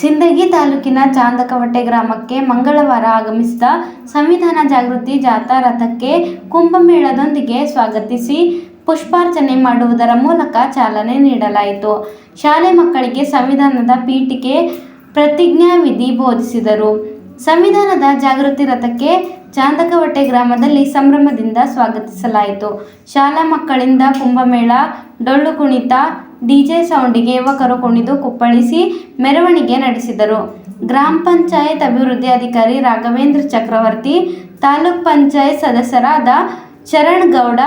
ಸಿಂದಗಿ ತಾಲೂಕಿನ ಚಾಂದಕವಟ್ಟೆ ಗ್ರಾಮಕ್ಕೆ ಮಂಗಳವಾರ ಆಗಮಿಸಿದ ಸಂವಿಧಾನ ಜಾಗೃತಿ ಜಾಥಾ ರಥಕ್ಕೆ ಕುಂಭಮೇಳದೊಂದಿಗೆ ಸ್ವಾಗತಿಸಿ ಪುಷ್ಪಾರ್ಚನೆ ಮಾಡುವುದರ ಮೂಲಕ ಚಾಲನೆ ನೀಡಲಾಯಿತು. ಶಾಲೆ ಮಕ್ಕಳಿಗೆ ಸಂವಿಧಾನದ ಪೀಠಿಕೆ ಪ್ರತಿಜ್ಞಾವಿಧಿ ಬೋಧಿಸಿದರು. ಸಂವಿಧಾನದ ಜಾಗೃತಿ ರಥಕ್ಕೆ ಚಾಂದಕವಟೆ ಗ್ರಾಮದಲ್ಲಿ ಸಂಭ್ರಮದಿಂದ ಸ್ವಾಗತಿಸಲಾಯಿತು. ಶಾಲಾ ಮಕ್ಕಳಿಂದ ಕುಂಭಮೇಳ, ಡೊಳ್ಳು ಕುಣಿತ ಡಿಜೆ ಸೌಂಡಿಗೆ ಯುವಕರು ಕುಣಿದು ಕುಪ್ಪಳಿಸಿ ಮೆರವಣಿಗೆ ನಡೆಸಿದರು. ಗ್ರಾಮ ಪಂಚಾಯತ್ ಅಭಿವೃದ್ಧಿ ಅಧಿಕಾರಿ ರಾಘವೇಂದ್ರ ಚಕ್ರವರ್ತಿ, ತಾಲೂಕ್ ಪಂಚಾಯತ್ ಸದಸ್ಯರಾದ ಚರಣ್ ಗೌಡ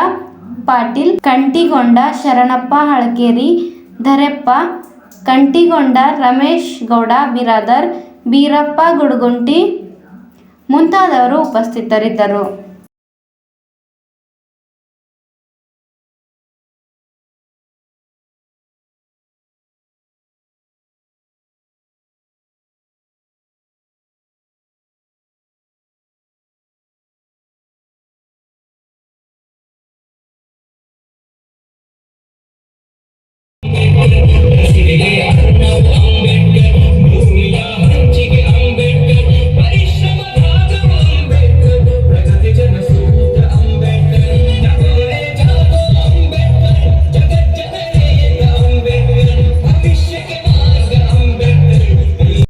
ಪಾಟೀಲ್, ಕಂಟಿಗೊಂಡ ಶರಣಪ್ಪ ಹಳಕೇರಿ ಧರೆಪ್ಪ, ಕಂಟಿಗೊಂಡ ರಮೇಶ್ ಗೌಡ ಬಿರಾದರ್ ಬೀರಪ್ಪ ಗುಡುಗುಂಟಿ ಮುಂತಾದವರು ಉಪಸ್ಥಿತರಿದ್ದರು.